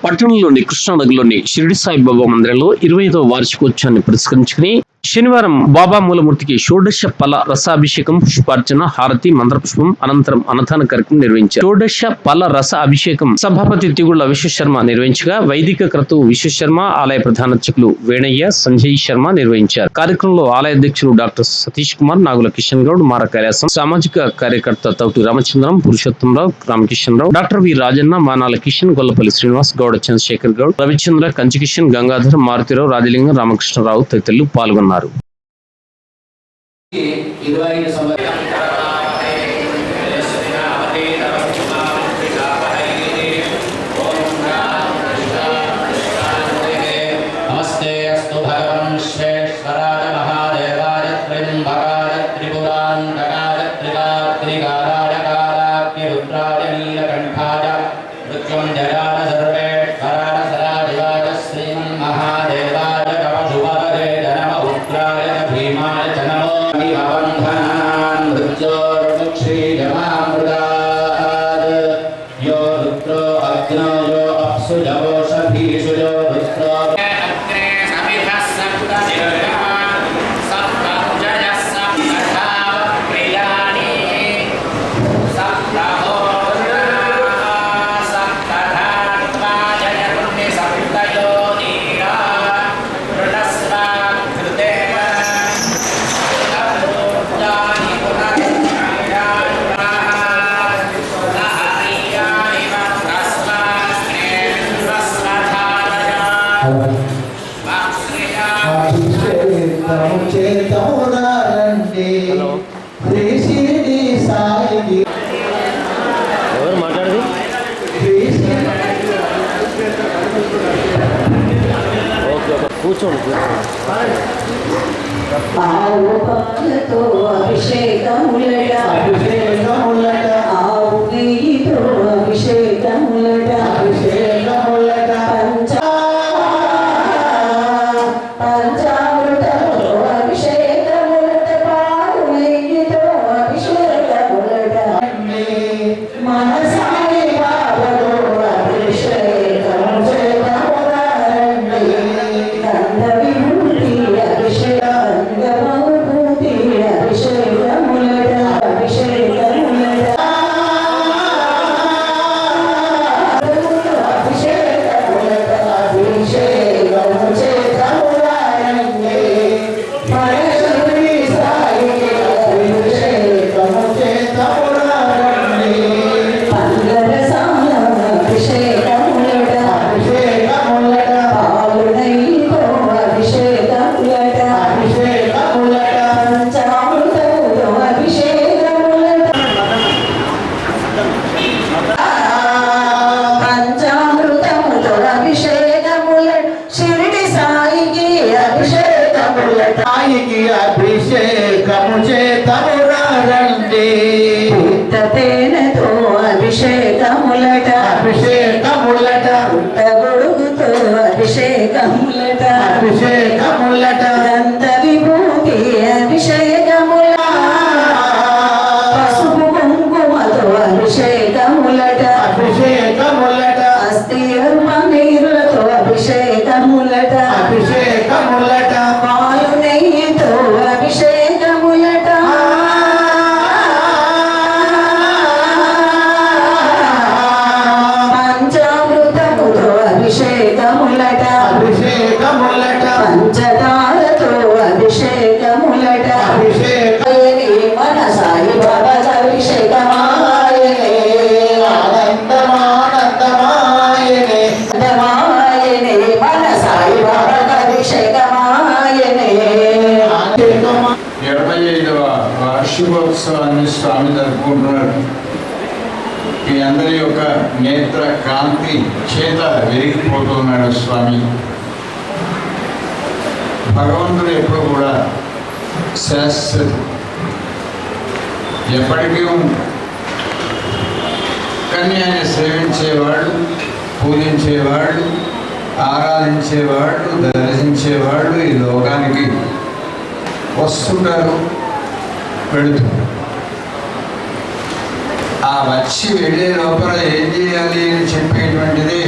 పట్టణంలోని కృష్ణానగర్లోని షిరిడి సాయిబాబా మందిరంలో ఇరవై ఐదవ వార్షికోత్సవాన్ని పురస్కరించుకుని శనివారం బాబా మూలమూర్తికి షోడశ ఫల రసాభిషేకం పుష్పార్చన హారతి మంత్రపుష్పం అనంతరం అన్నదాన కార్యక్రమం నిర్వహించారు. షోడశ ఫల రస అభిషేకం సభాపతి తిగుళ్ళ విశ్వశర్మ నిర్వహించగా వైదిక క్రతువు విశ్వశర్మ ఆలయ ప్రధాన అర్చకులు వేణయ్య సంజయ్ శర్మ నిర్వహించారు. కార్యక్రమంలో ఆలయ అధ్యక్షులు డాక్టర్ సతీష్ కుమార్ నాగుల కిషన్ గౌడ్ మార కైలాసం సామాజిక కార్యకర్త తౌటి రామచంద్రం పురుషోత్తంరావు రామకిషన్ రావు డాక్టర్ వి రాజన్న మానాల కిషన్ గొల్లపల్లి శ్రీనివాస్ గౌడ చంద్రశేఖర్ గౌడ్ రవిచంద్ర కంచికిషన్ గంగాధర్ మారుతిరావు రాజలింగం రామకృష్ణరావు తదితరులు పాల్గొన్నారు. ఇరవై ఐదు సంవత్సరాలు నమస్తే అస్తు భగవన్ శ్వేశ్వరాయ అభిషేకములట అభిషేకములట అభిషేకములట స్వామి జరుపుకుంటున్నాడు మీ అందరి యొక్క నేత్ర కాంతి చేత విరిగిపోతున్నాడు స్వామి. భగవంతుడు ఎప్పుడు కూడా శాశ్వత. ఎప్పటికీ కానీ ఆయన సేవించేవాడు పూజించేవాడు ఆరాధించేవాడు దర్శించేవాడు ఈ లోకానికి వస్తుంటారు వెళుతుంటారు ఆ వచ్చి వెళ్ళే లోపల ఏం చేయాలి అని చెప్పేటువంటిది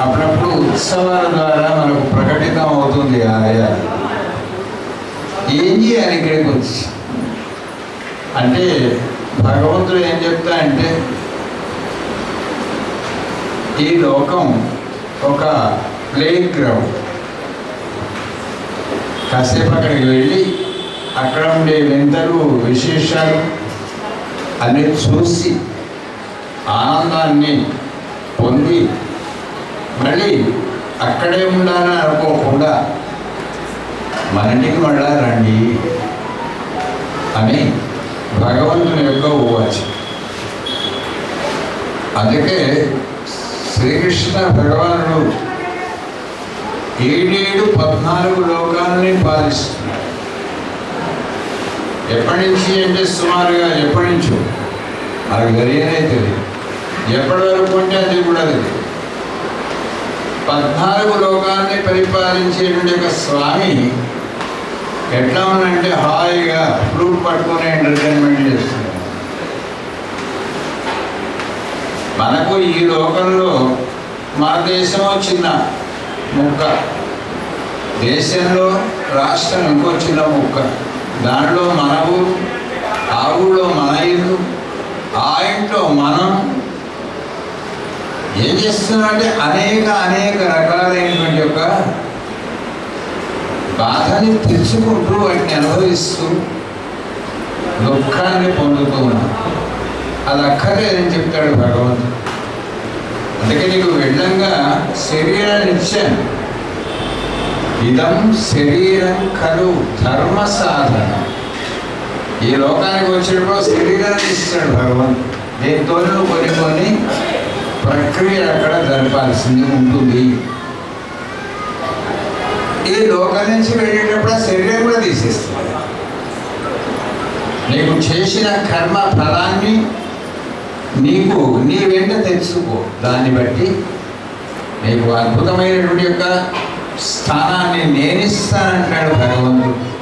అప్పుడప్పుడు ఉత్సవాల ద్వారా మనకు ప్రకటితం అవుతుంది ఆయా ఏం చేయాలి ఇక్కడికి వచ్చి అంటే భగవంతుడు ఏం చెప్తా అంటే ఈ లోకం ఒక ప్లే గ్రౌండ్. కాసేపు అక్కడికి వెళ్ళి అక్కడ ఉండే వింతలు విశేషాలు అన్నీ చూసి ఆనందాన్ని పొంది మళ్ళీ అక్కడే ఉండాలని అనుకోకుండా మన ఇంటికి మళ్ళా రండి. అని భగవంతుని యొక్క ఉవాచ అందుకే శ్రీకృష్ణ భగవానుడు ఏడేడు పద్నాలుగు లోకాలని పాలిస్తున్నాడు. ఎప్పటి నుంచి అంటే సుమారుగా ఎప్పటి నుంచో అది తెలియనే ఎప్పటి వరకు అంటే అది కూడా పద్నాలుగు లోకాన్ని పరిపాలించేటువంటి ఒక స్వామి ఎట్లా ఉందంటే హాయిగా ఫ్లూట్ పట్టుకునే ఎంటర్టైన్మెంట్ చేస్తున్నాడు. మనకు ఈ లోకంలో మన దేశం చిన్న ముక్క. దేశంలో రాష్ట్రం ఇంకో చిన్న ముక్క. దాంట్లో మన ఊరు ఆ ఊళ్ళో మన ఇల్లు ఆ ఇంట్లో మనం ఏం చేస్తున్నామంటే అనేక అనేక రకాలైనటువంటి యొక్క బాధని తెచ్చుకుంటూ వాటిని అనుభవిస్తూ దుఃఖాన్ని పొందుతూ ఉన్నాం. అది అక్కర్లేదని చెప్తాడు భగవంతుడు. అందుకే నీకు వెళ్ళంగా శరీరాన్ని ఇచ్చాను. ఇదం శరీరం కలు ధర్మ సాధన. ఈ లోకానికి వచ్చినప్పుడు శరీరాన్ని ఇస్తాడు భగవాన్. దీంతో కొన్ని కొన్ని ప్రక్రియ అక్కడ జరపాల్సింది ఉంటుంది. ఈ లోకం నుంచి వెళ్ళేటప్పుడు ఆ శరీరం కూడా తీసేస్తుంది నీకు చేసిన కర్మ ఫలాన్ని నీకు నీ వెంట తెలుసుకో. దాన్ని బట్టి నీకు అద్భుతమైనటువంటి యొక్క స్థానాన్ని నేనిస్తానంటాడు భగవంతుడు.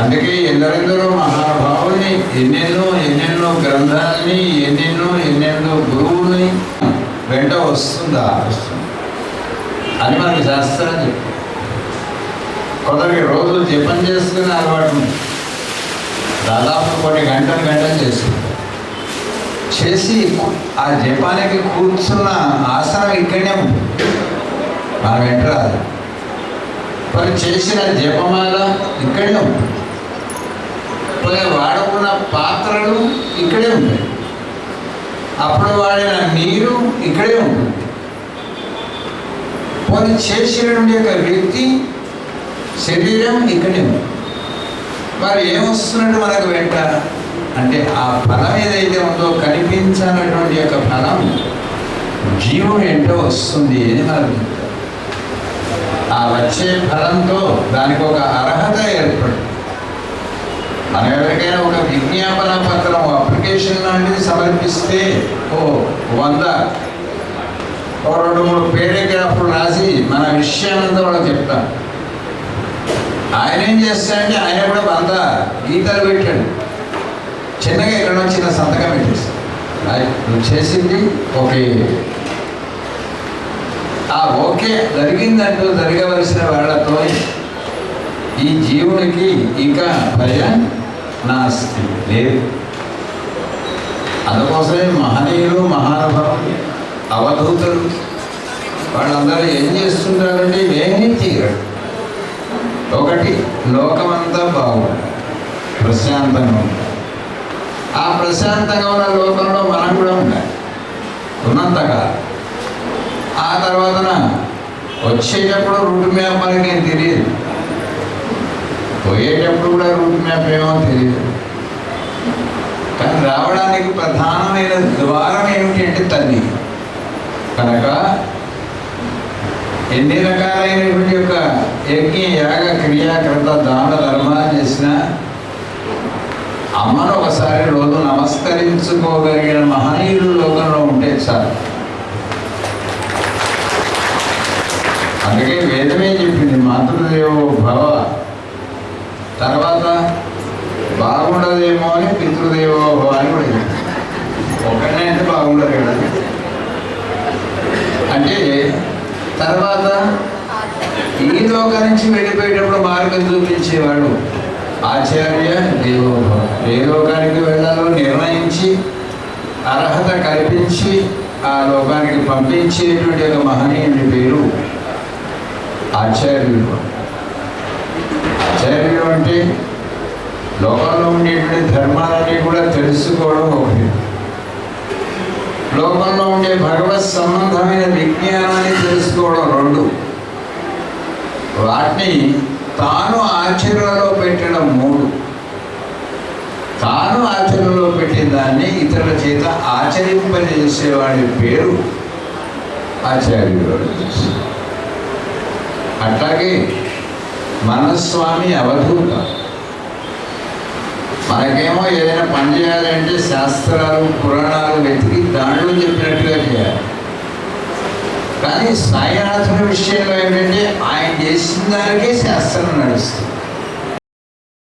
అందుకే ఎందరెందరో మహానుభావుల్ని ఎన్నెన్నో ఎన్నెన్నో గ్రంథాలని ఎన్నెన్నో ఎన్నెన్నో గురువుని వెంట వస్తుందా? వస్తుంది అని మనకి శాస్త్రం చెప్పి కొందరికి రోజు జపం చేసుకునే అలవాటు ఉంది. దాదాపు కొన్ని గంటలు గంటలు చేసుకుంటారు చేసి ఆ జపానికి కూర్చున్న ఆసనం ఇక్కడనే ఉంటుంది మన వెంట రాదు. మరి చేసిన జపమాల ఇక్కడే ఉంటుంది వాడుకున్న పాత్రలు ఇక్కడే ఉంటాయి. అప్పుడు వాడిన నీరు ఇక్కడే ఉంటుంది. పోనీ చేసినటువంటి యొక్క వ్యక్తి శరీరం ఇక్కడే ఉంది. మరి ఏమొస్తున్నట్టు మనకు వెంట? అంటే ఆ ఫలం ఏదైతే ఉందో కనిపించనటువంటి యొక్క ఫలం జీవం ఎంటో వస్తుంది అని మనకు ఆ వచ్చే ఫలంతో దానికి ఒక అర్హత ఏర్పడుతుంది. మనం ఎవరికైనా ఒక విజ్ఞాపన పత్రం అప్లికేషన్ లాంటిది సమర్పిస్తే ఓ వంద ఓ రెండు మూడు పేరాగ్రాఫ్లు రాసి మన విషయానంతా వాళ్ళకి చెప్తాం. ఆయన ఏం చేస్తాడంటే ఆయన కూడా వంద గీతాలు పెట్టాడు. చిన్నగా ఇక్కడ చిన్న సంతకం పెట్టేస్తాడు నువ్వు చేసింది ఓకే. ఆ ఓకే జరిగిందంటూ జరగవలసిన వాళ్ళతో ఈ జీవునికి ఇంకా భయం నాస్తి లేదు. అందుకోసమే మహనీయులు మహానుభావులు అవధూతులు వాళ్ళందరూ ఏం చేస్తుంటారంటే ఏమీ తీరడు ఒకటి లోకమంతా బాగుంది. ప్రశాంతంగా ఉంది. ఆ ప్రశాంతంగా ఉన్న లోకంలో మనం కూడా ఉండాలి. ఉన్నంతగా. ఆ తర్వాతన వచ్చేటప్పుడు రూట్ మ్యాప్ మనకి ఏం తెలియదు. పోయేటప్పుడు కూడా రూట్ మ్యాప్ ఏమో తెలియదు కానీ రావడానికి ప్రధానమైన ద్వారం ఏమిటి అంటే తల్లి. కనుక ఎన్ని రకాలైనటువంటి యొక్క యజ్ఞ యాగ క్రియాకృత దాన ధర్మాలు చేసినా అమ్మను ఒకసారి రోజు నమస్కరించుకోగలిగిన మహనీయులు లోకంలో ఉంటే చాలు. అందుకే వేదమే చెప్పింది మాతృదేవో భవ. తర్వాత బాగుండదేమో అని పితృదేవో అని కూడా ఒకటే అంటే బాగుండదు కదా. అంటే తర్వాత ఈ లోక నుంచి వెళ్ళిపోయేటప్పుడు మార్గం చూపించేవాడు ఆచార్య దేవోభవ ఏ లోకానికి వెళ్ళాలో నిర్ణయించి అర్హత కల్పించి ఆ లోకానికి పంపించేటువంటి ఒక మహనీయుని పేరు ఆచార్యుడు. ఆచార్యుడు అంటే లోకంలో ఉండేటువంటి ధర్మాలని కూడా తెలుసుకోవడం ఒకటి. లోకంలో ఉండే భగవత్ సంబంధమైన విజ్ఞానాన్ని తెలుసుకోవడం రెండు. వాటిని తాను ఆచరణలో పెట్టడం మూడు. తాను ఆచరణలో పెట్టిన దాన్ని ఇతరుల చేత ఆచరింపజేసేవాడి పేరు ఆచార్యుడు అట్లాగే మనస్వామి అవధూత. మనకేమో ఏదైనా పని చేయాలంటే శాస్త్రాలు పురాణాలు వెతికి దాంట్లో చెప్పినట్టుగా చేయాలి. కానీ సాయినాథుని విషయంలో ఏంటంటే ఆయన చేసిన దానికే శాస్త్రం నడుస్తుంది.